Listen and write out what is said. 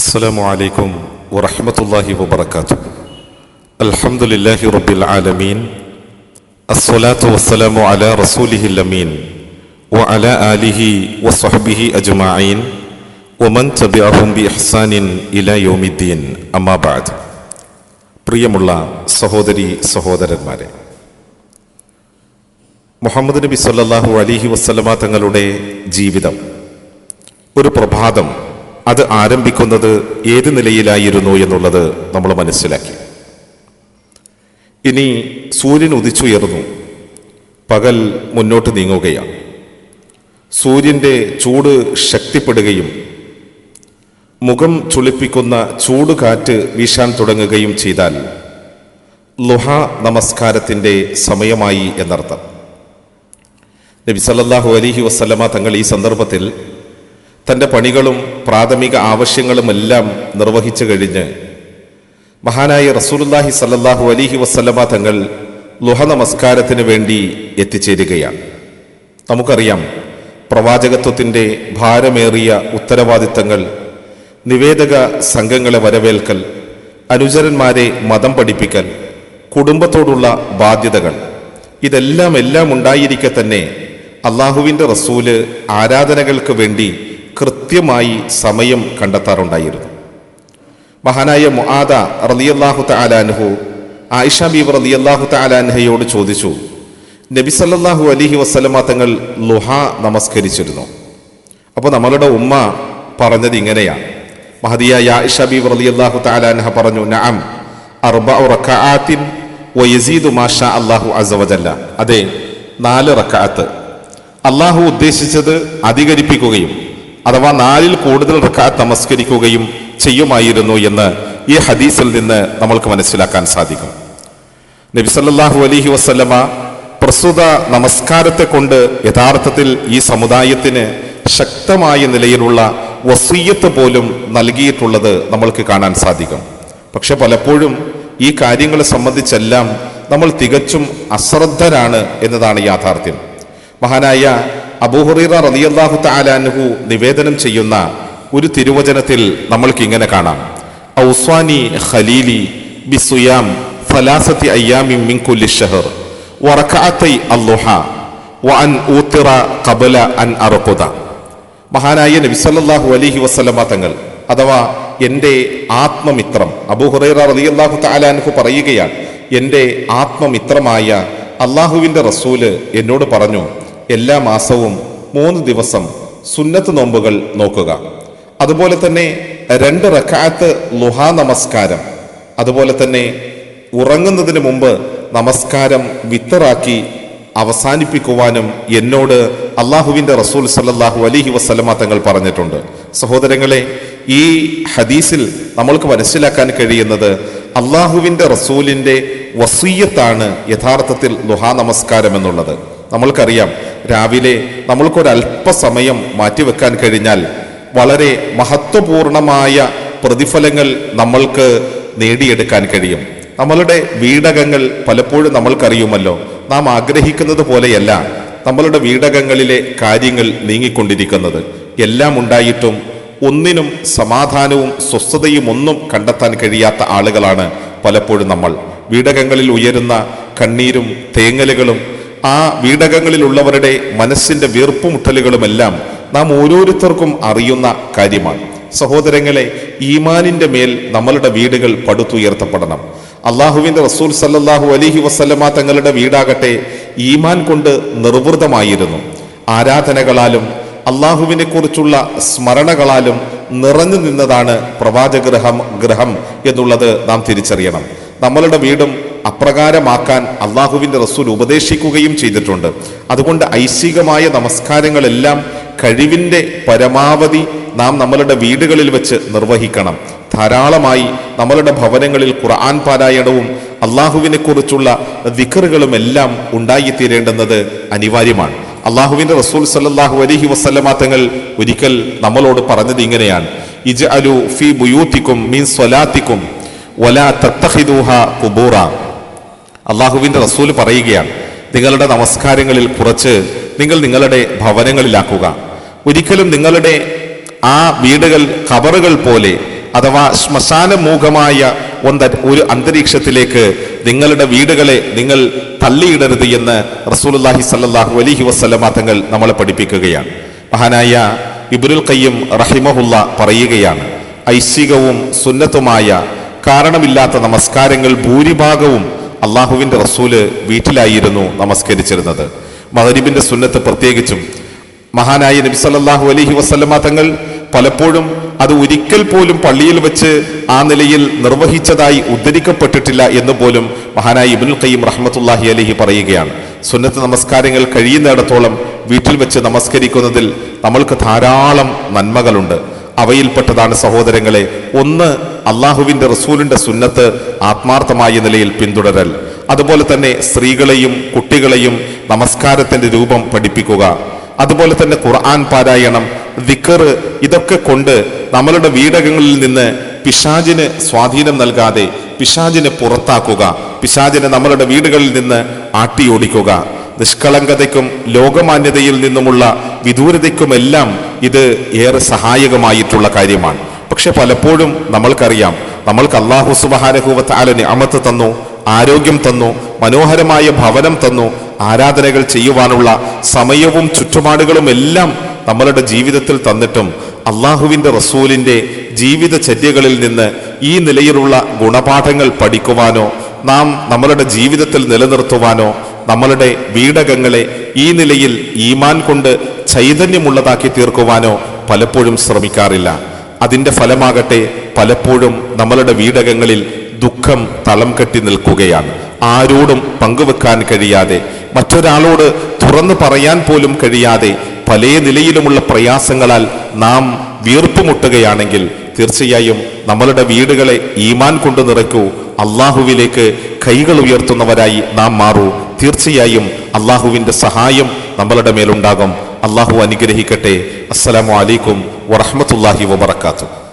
السلام عليكم ورحمة الله وبركاته الحمد لله رب العالمين الصلاة والسلام على رسوله الأمين وعلى آله وصحبه أجمعين ومن تبعهم بإحسان إلى يوم الدين أما بعد പ്രിയമുള്ള സഹോദരി സഹോദരന്മാരെ മുഹമ്മദ് നബി സല്ലല്ലാഹു അലിഹി വസ്ലമ തങ്ങളുടെ ജീവിതം ഒരു പ്രഭാതം അത് ആരംഭിക്കുന്നത് ഏത് നിലയിലായിരുന്നു എന്നുള്ളത് നമ്മൾ മനസ്സിലാക്കി. ഇനി സൂര്യൻ ഉദിച്ചുയർന്നു. പകൽ മുന്നോട്ട് നീങ്ങുകയാണ്. സൂര്യന്റെ ചൂട് ശക്തിപ്പെടുകയും മുഖം ചുളിപ്പിക്കുന്ന ചൂട് കാറ്റ് വീശാൻ തുടങ്ങുകയും ചെയ്താൽ ലുഹ നമസ്കാരത്തിന്റെ സമയമായി എന്നർത്ഥം. നബി സല്ലല്ലാഹു അലഹി വസ്ലമ തങ്ങൾ ഈ സന്ദർഭത്തിൽ തന്റെ പണികളും പ്രാഥമിക ആവശ്യങ്ങളുമെല്ലാം നിർവഹിച്ചു കഴിഞ്ഞ് മഹാനായ റസൂലുല്ലാഹി സല്ലാഹു അലിഹി വസ്ലമ തങ്ങൾ ലുഹ നമസ്കാരത്തിന് വേണ്ടി എത്തിച്ചേരുകയാണ്. നമുക്കറിയാം പ്രവാചകത്വത്തിന്റെ ഭാരമേറിയ ഉത്തരവാദിത്തങ്ങൾ നിവേദക സംഘങ്ങളെ വരവേൽക്കൽ അനുചരന്മാരെ മതം പഠിപ്പിക്കൽ കുടുംബത്തോടുള്ള ബാധ്യതകൾ ഇതെല്ലാം എല്ലാം ഉണ്ടായിരിക്കെ തന്നെ അള്ളാഹുവിന്റെ റസൂൽ ആരാധനകൾക്ക് വേണ്ടി കൃത്യമായി സമയം കണ്ടെത്താറുണ്ടായിരുന്നു. മഹാനായ മുആദ റലിയല്ലാഹു തലാൻഹു ആയിഷ ബീബ് റലിയല്ലാഹു തലാൻഹയോട് ചോദിച്ചു നബി സല്ലല്ലാഹു അലൈഹി വസല്ലമ തങ്ങൾ ലുഹ നമസ്കരിച്ചിരുന്നു. അപ്പോൾ നമ്മളുടെ ഉമ്മ പറഞ്ഞത് ഇങ്ങനെയാണ് മഹദിയായ ആയിഷ ബീബ് റളിയല്ലാഹു തലാൻഹ പറഞ്ഞു നഅം അർബഉ റക്കാത്തിൻ വയസീദു മാഷാ അല്ലാഹു അസ്സ വജല്ല. അതെ നാല് റക്കാത്ത് അള്ളാഹു ഉദ്ദേശിച്ചത് അധികരിപ്പിക്കുകയും അഥവാ നാലിൽ കൂടുതൽ റക്കാത്ത് നമസ്കരിക്കുകയും ചെയ്യുമായിരുന്നു എന്ന് ഈ ഹദീസിൽ നിന്ന് നമ്മൾക്ക് മനസ്സിലാക്കാൻ സാധിക്കും. നബി സല്ലല്ലാഹു അലഹി വസല്ലമ പ്രസ്തുത നമസ്കാരത്തെ കൊണ്ട് യഥാർത്ഥത്തിൽ ഈ സമുദായത്തിന് ശക്തമായ നിലയിലുള്ള വസീയത്ത് പോലും നൽകിയിട്ടുള്ളത് നമ്മൾക്ക് കാണാൻ സാധിക്കും. പക്ഷെ പലപ്പോഴും ഈ കാര്യങ്ങളെ സംബന്ധിച്ചെല്ലാം നമ്മൾ തികച്ചും അശ്രദ്ധരാണ് എന്നതാണ് യാഥാർത്ഥ്യം. മഹാനായ അബൂഹുറീറ റളിയല്ലാഹു തആലാൻഹു നിവേദനം ചെയ്യുന്ന ഒരു തിരുവചനത്തിൽ നമ്മൾക്ക് ഇങ്ങനെ കാണാം. ഔസ്വാനി ഖലീലി ബിസുയാം ഫലാസത്തി അയ്യാമി മിൻ കുല്ലി ഷഹർ. വറക്കാത്തൈ അല്ലുഹ വഅൻ ഊത്തിറ കബല അൻ അർഖുദ. മഹാനായ നബി സല്ലല്ലാഹു വസ്ലമ തങ്ങൾ അഥവാ എന്റെ ആത്മമിത്രം അബൂഹുറൈറ റളിയല്ലാഹു താലാൻഹു പറയുകയാണ് എന്റെ ആത്മമിത്രമായ അള്ളാഹുവിന്റെ റസൂൽ എന്നോട് പറഞ്ഞു എല്ലാ മാസവും മൂന്ന് ദിവസം സുന്നത്ത് നോമ്പുകൾ നോക്കുക. അതുപോലെ തന്നെ രണ്ട് റക്കാത്ത് ലുഹാ നമസ്കാരം. അതുപോലെ തന്നെ ഉറങ്ങുന്നതിന് മുമ്പ് നമസ്കാരം വിത്തറാക്കി അവസാനിപ്പിക്കുവാനും എന്നോട് അള്ളാഹുവിന്റെ റസൂൽ സല്ലാഹു അലിഹി വസ്ലമ തങ്ങൾ പറഞ്ഞിട്ടുണ്ട്. സഹോദരങ്ങളെ ഈ ഹദീസിൽ നമ്മൾക്ക് മനസ്സിലാക്കാൻ കഴിയുന്നത് അള്ളാഹുവിന്റെ റസൂലിന്റെ വസീയത്താണ് യഥാർത്ഥത്തിൽ ലുഹാ നമസ്കാരം എന്നുള്ളത്. നമ്മൾക്കറിയാം രാവിലെ നമ്മൾക്കൊരല്പസമയം മാറ്റിവെക്കാൻ കഴിഞ്ഞാൽ വളരെ മഹത്വപൂർണമായ പ്രതിഫലങ്ങൾ നമ്മൾക്ക് നേടിയെടുക്കാൻ കഴിയും. നമ്മളുടെ വീടകങ്ങൾ പലപ്പോഴും നമ്മൾക്കറിയുമല്ലോ. നാം ആഗ്രഹിക്കുന്നത് പോലെയല്ല നമ്മളുടെ വീടകങ്ങളിലെ കാര്യങ്ങൾ നീങ്ങിക്കൊണ്ടിരിക്കുന്നത്. എല്ലാം ഉണ്ടായിട്ടും ഒന്നിനും സമാധാനവും സ്വസ്ഥതയും ഒന്നും കണ്ടെത്താൻ കഴിയാത്ത ആളുകളാണ് പലപ്പോഴും നമ്മൾ. വീടകങ്ങളിൽ ഉയരുന്ന കണ്ണീരും തേങ്ങലുകളും ആ വീടകങ്ങളിലുള്ളവരുടെ മനസ്സിന്റെ വീർപ്പുമുട്ടലുകളുമെല്ലാം നാം ഓരോരുത്തർക്കും അറിയുന്ന കാര്യമാണ്. സഹോദരങ്ങളെ ഈമാനിന്റെ മേൽ നമ്മളുടെ വീടുകൾ പടുത്തുയർത്തപ്പെടണം. അള്ളാഹുവിന്റെ റസൂൽ സല്ലാഹു അലിഹി വസ്ലമ തങ്ങളുടെ വീടാകട്ടെ ഈമാൻ കൊണ്ട് നിർവൃതമായിരുന്നു. ആരാധനകളാലും അള്ളാഹുവിനെ കുറിച്ചുള്ള സ്മരണകളാലും നിറഞ്ഞു നിന്നതാണ് പ്രവാചഗ്രഹം ഗ്രഹം എന്നുള്ളത് നാം തിരിച്ചറിയണം. നമ്മളുടെ വീടും അപ്രകാരമാക്കാൻ അള്ളാഹുവിന്റെ റസൂൽ ഉപദേശിക്കുകയും ചെയ്തിട്ടുണ്ട്. അതുകൊണ്ട് ഐശികമായ നമസ്കാരങ്ങളെല്ലാം കഴിവിന്റെ പരമാവധി നാം നമ്മളുടെ വീടുകളിൽ വെച്ച് നിർവഹിക്കണം. ധാരാളമായി നമ്മളുടെ ഭവനങ്ങളിൽ ഖുർആൻ പാരായണവും അള്ളാഹുവിനെ കുറിച്ചുള്ള വിക്കറുകളും എല്ലാം ഉണ്ടായിത്തീരേണ്ടുന്നത് അനിവാര്യമാണ്. അള്ളാഹുവിന്റെ റസൂൽ സല്ലാഹു അലഹി വസല്ലമ തങ്ങൾ ഒരിക്കൽ നമ്മളോട് പറഞ്ഞത് ഇങ്ങനെയാണ്. ഇജ് അലു ഫി ബുയൂത്തിക്കും മീൻ സ്വലാത്തിക്കും വലാ തത്തഹിദൂഹ കുബൂറ അള്ളാഹുവിന്റെ റസൂൽ പറയുകയാണ് നിങ്ങളുടെ നമസ്കാരങ്ങളിൽ കുറച്ച് നിങ്ങൾ നിങ്ങളുടെ ഭവനങ്ങളിലാക്കുക. ഒരിക്കലും നിങ്ങളുടെ ആ വീടുകൾ കബറുകൾ പോലെ അഥവാ ശ്മശാനമൂഖമായ ഒന്ന ഒരു അന്തരീക്ഷത്തിലേക്ക് നിങ്ങളുടെ വീടുകളെ നിങ്ങൾ തള്ളിയിടരുത് എന്ന് റസൂലുള്ളാഹി സല്ലാഹു അലൈഹി വസല്ലമ തങ്ങൾ നമ്മളെ പഠിപ്പിക്കുകയാണ്. മഹാനായ ഇബുരുൽ കയ്യം റഹിമഹുല്ല പറയുകയാണ് ഐശികവും സുന്നത്തുമായ കാരണമില്ലാത്ത നമസ്കാരങ്ങൾ ഭൂരിഭാഗവും അള്ളാഹുവിന്റെ റസൂൽ വീട്ടിലായിരുന്നു നമസ്കരിച്ചിരുന്നത്. മഹരീബിന്റെ സുന്നത്ത് പ്രത്യേകിച്ചും മഹാനായ നബി സല്ലാഹു അലഹി വസ്ലമ തങ്ങൾ പലപ്പോഴും അത് ഒരിക്കൽ പോലും പള്ളിയിൽ വെച്ച് ആ നിലയിൽ നിർവഹിച്ചതായി ഉദ്ധരിക്കപ്പെട്ടിട്ടില്ല എന്ന് പോലും മഹാനായ ഇബ്നുൽ ഖയ്യിം റഹ്മത്തുല്ലാഹി അലഹി പറയുകയാണ്. സുന്നത്ത് നമസ്കാരങ്ങൾ കഴിയുന്നിടത്തോളം വീട്ടിൽ വെച്ച് നമസ്കരിക്കുന്നതിൽ നമ്മൾക്ക് ധാരാളം നന്മകളുണ്ട്. അവയിൽപ്പെട്ടതാണ് സഹോദരങ്ങളെ. ഒന്ന് അള്ളാഹുവിന്റെ റസൂലിന്റെ സുന്നത്ത് ആത്മാർത്ഥമായ നിലയിൽ പിന്തുടരൽ. അതുപോലെ തന്നെ സ്ത്രീകളെയും കുട്ടികളെയും നമസ്കാരത്തിന്റെ രൂപം പഠിപ്പിക്കുക. അതുപോലെ തന്നെ ഖുർആൻ പാരായണം വിക്കർ ഇതൊക്കെ കൊണ്ട് നമ്മളുടെ വീടകങ്ങളിൽ നിന്ന് പിശാജിന് സ്വാധീനം നൽകാതെ പിശാജിനെ പുറത്താക്കുക പിശാജിനെ നമ്മളുടെ വീടുകളിൽ നിന്ന് ആട്ടിയോടിക്കുക. നിഷ്കളങ്കതയ്ക്കും ലോകമാന്യതയിൽ നിന്നുമുള്ള വിദൂരതയ്ക്കുമെല്ലാം ഇത് ഏറെ സഹായകമായിട്ടുള്ള കാര്യമാണ്. പക്ഷെ പലപ്പോഴും നമ്മൾക്കറിയാം നമ്മൾക്ക് അള്ളാഹു സുബഹാനഹൂവത്ത് ആലന് അമത്ത് തന്നു ആരോഗ്യം തന്നു മനോഹരമായ ഭവനം തന്നു ആരാധനകൾ ചെയ്യുവാനുള്ള സമയവും ചുറ്റുപാടുകളും എല്ലാം നമ്മളുടെ ജീവിതത്തിൽ തന്നിട്ടും അള്ളാഹുവിന്റെ റസൂലിന്റെ ജീവിതചര്യകളിൽ നിന്ന് ഈ നിലയിലുള്ള ഗുണപാഠങ്ങൾ പഠിക്കുവാനോ നാം നമ്മളുടെ ജീവിതത്തിൽ നിലനിർത്തുവാനോ നമ്മളുടെ വീടകങ്ങളെ ഈ നിലയിൽ ഈമാൻ കൊണ്ട് ചൈതന്യമുള്ളതാക്കി തീർക്കുവാനോ പലപ്പോഴും ശ്രമിക്കാറില്ല. അതിന്റെ ഫലമാകട്ടെ പലപ്പോഴും നമ്മളുടെ വീടകങ്ങളിൽ ദുഃഖം തളം കെട്ടി നിൽക്കുകയാണ്. ആരോടും പങ്കുവെക്കാൻ കഴിയാതെ മറ്റൊരാളോട് തുറന്നു പറയാൻ പോലും കഴിയാതെ പല നിലയിലുമുള്ള പ്രയാസങ്ങളാൽ നാം വീർപ്പുമുട്ടുകയാണെങ്കിൽ തീർച്ചയായും നമ്മളുടെ വീടുകളെ ഈമാൻ കൊണ്ട് നിറയ്ക്കൂ. അള്ളാഹുവിലേക്ക് കൈകൾ ഉയർത്തുന്നവരായി നാം മാറൂ. തീർച്ചയായും അള്ളാഹുവിന്റെ സഹായം നമ്മളുടെ മേലുണ്ടാകും. അള്ളാഹു അനുഗ്രഹിക്കട്ടെ. അസ്സലാമു അലൈക്കും വറഹ്മത്തുള്ളാഹി വബറകാതുഹു.